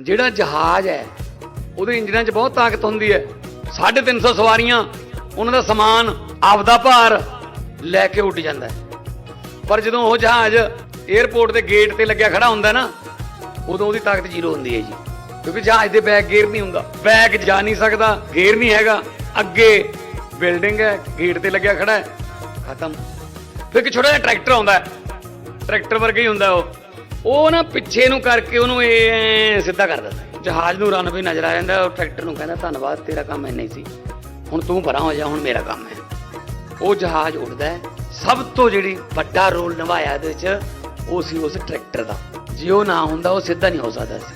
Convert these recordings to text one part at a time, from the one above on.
ਜਿਹੜਾ ਜਹਾਜ਼ ਹੈ, ਉਹਦੇ ਇੰਜਨਾਂ 'ਚ ਬਹੁਤ ਤਾਕਤ ਹੁੰਦੀ ਹੈ। 350 ਸਵਾਰੀਆਂ, ਉਹਨਾਂ ਦਾ ਸਮਾਨ ਆਪਦਾ ਭਾਰ ਲੈ ਕੇ ਉੱਡ ਜਾਂਦਾ ਹੈ। ਪਰ ਜਦੋਂ ਉਹ ਜਹਾਜ਼ 에ਅਰਪੋਰਟ ਦੇ ਗੇਟ ਤੇ ਲੱਗਿਆ ਖੜਾ ਹੁੰਦਾ ਨਾ, ਉਦੋਂ ਉਹਦੀ ਤਾਕਤ ਜ਼ੀਰੋ ਹੁੰਦੀ ਹੈ ਜੀ। ਕਿਉਂਕਿ ਜਹਾਜ਼ ਦੇ ਬੈਕ ਗੇਅਰ ਨਹੀਂ ਹੁੰਦਾ। ਬੈਕ ਜਾ ਨਹੀਂ ਸਕਦਾ ਗੇਅਰ ਨਹੀਂ ਹੈਗਾ। ਅੱਗੇ ਬਿਲਡਿੰਗ ਹੈ ਗੇਟ ਤੇ ਲੱਗਿਆ ਖੜਾ ਹੈ। ਖਤਮ। ਫਿਰ ਇੱਕ ਛੋਟਾ ਜਿਹਾ ਟਰੈਕਟਰ ਆਉਂਦਾ ਟਰੈਕਟਰ ਵਰਗਾ ਹੀ ਹੁੰਦਾ ਉਹ। ਉਹ ਨਾ ਪਿੱਛੇ ਨੂੰ ਕਰਕੇ ਉਹਨੂੰ ਇਹ ਸਿੱਧਾ ਕਰ ਦਿੰਦਾ। ਜਹਾਜ਼ ਨੂੰ ਰਨਵੇ ਨਜ਼ਰ ਆ ਜਾਂਦਾ, ਉਹ ਟਰੈਕਟਰ ਨੂੰ ਕਹਿੰਦਾ, ਧੰਨਵਾਦ, ਤੇਰਾ ਕੰਮ ਇੰਨਾ ਹੀ ਸੀ। ਹੁਣ ਤੂੰ ਪਰਾਂ ਹੋ ਜਾ, ਹੁਣ ਮੇਰਾ ਕੰਮ ਹੈ। ਉਹ ਜਹਾਜ਼ ਉੱਡਦਾ ਹੈ। ਸਭ ਤੋਂ ਜਿਹੜੀ ਵੱਡਾ ਰੋਲ ਨਿਭਾਇਆ ਇਹਦੇ ਵਿੱਚ, ਉਹ ਸੀ ਉਸ ਟਰੈਕਟਰ ਦਾ। ਜੇ ਉਹ ਨਾ ਹੁੰਦਾ, ਉਹ ਸਿੱਧਾ ਨਹੀਂ ਹੋ ਸਕਦਾ ਸੀ।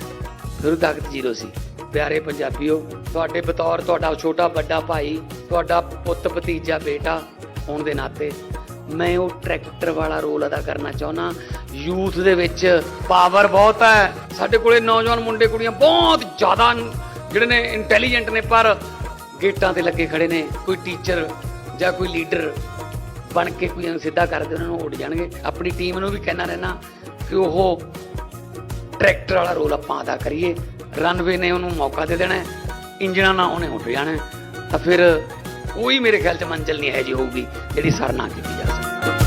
ਫਿਰ ਤਾਕਤ ਜ਼ੀਰੋ ਸੀ। ਪਿਆਰੇ ਪੰਜਾਬੀਓ, ਤੁਹਾਡੇ ਬਤੌਰ ਤੁਹਾਡਾ ਛੋਟਾ ਵੱਡਾ ਭਾਈ, ਤੁਹਾਡਾ ਪੁੱਤ ਭਤੀਜਾ ਬੇਟਾ ਹੋਣ ਦੇ ਨਾਤੇ ਮੈਂ ਉਹ ਟਰੈਕਟਰ ਵਾਲਾ ਰੋਲ ਅਦਾ ਕਰਨਾ ਚਾਹੁੰਦਾ। ਯੂਥ ਦੇ ਵਿੱਚ ਪਾਵਰ ਬਹੁਤ ਹੈ। ਸਾਡੇ ਕੋਲੇ ਨੌਜਵਾਨ ਮੁੰਡੇ ਕੁੜੀਆਂ ਬਹੁਤ ਜ਼ਿਆਦਾ ਜਿਹੜੇ ਨੇ ਇੰਟੈਲੀਜੈਂਟ ਨੇ ਪਰ ਗੇਟਾਂ ਤੇ ਲੱਗੇ ਖੜੇ ਨੇ। ਕੋਈ ਟੀਚਰ ਜਾਂ ਕੋਈ ਲੀਡਰ ਬਣ ਕੇ ਕੋਈ ਨੂੰ ਸਿੱਧਾ ਕਰਦੇ ਉਹਨਾਂ ਨੂੰ ਉੱਡ ਜਾਣਗੇ। ਆਪਣੀ ਟੀਮ ਨੂੰ ਵੀ ਕਹਿਣਾ ਰਹਿਣਾ ਕਿ ਉਹ ਟਰੈਕਟਰ ਵਾਲਾ ਰੋਲ ਆਪਾਂ ਅਦਾ ਕਰੀਏ। ਰਨਵੇ ਨੇ ਉਹਨੂੰ ਮੌਕਾ ਦੇ ਦੇਣਾ ਹੈ, ਇੰਜਣਾਂ ਨਾਲ ਉਹਨੇ ਉੱਡ ਜਾਣਾ ਤਾਂ ਫਿਰ ਕੋਈ ਮੇਰੇ ਖਿਆਲ 'ਚ ਮੰਜ਼ਲ ਨਹੀਂ ਹੈ ਜੀ ਹੋਊਗੀ ਜਿਹੜੀ ਸਰਨਾ ਕੀਤੀ ਜਾ ਸਕੇ